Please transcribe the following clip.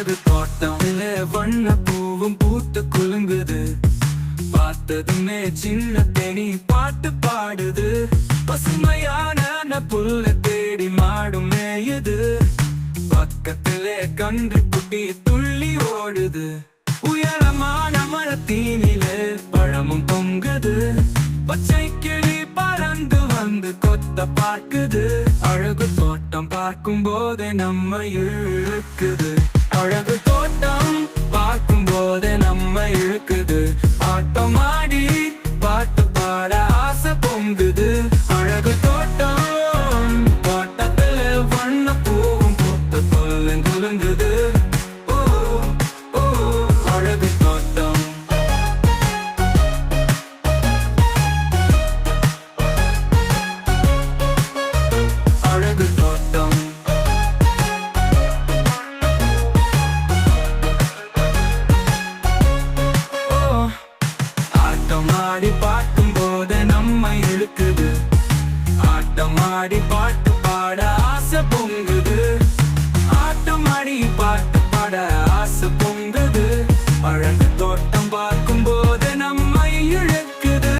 அழகு தோட்டமில வண்ண பூவும் பூத்து குலுங்குது. பார்த்ததுமே சின்ன தேனி பாட்டு பாடுது. பசுமையான புல்ல தேடி மாடும் மேயுது. பக்கத்திலே கன்று குட்டி துள்ளி ஓடுது. உயரமான மரத்தீனிலே பழமும் பொங்குது. பச்சை கிளி பறந்து வந்து கொத்த பார்க்குது. அழகு தோட்டம் பார்க்கும் போதே நம்ம இழுக்குது. நம்ம பார்க்கும் போது நம்மை இழுக்குது. ஆட்டம் ஆடி பாட்டு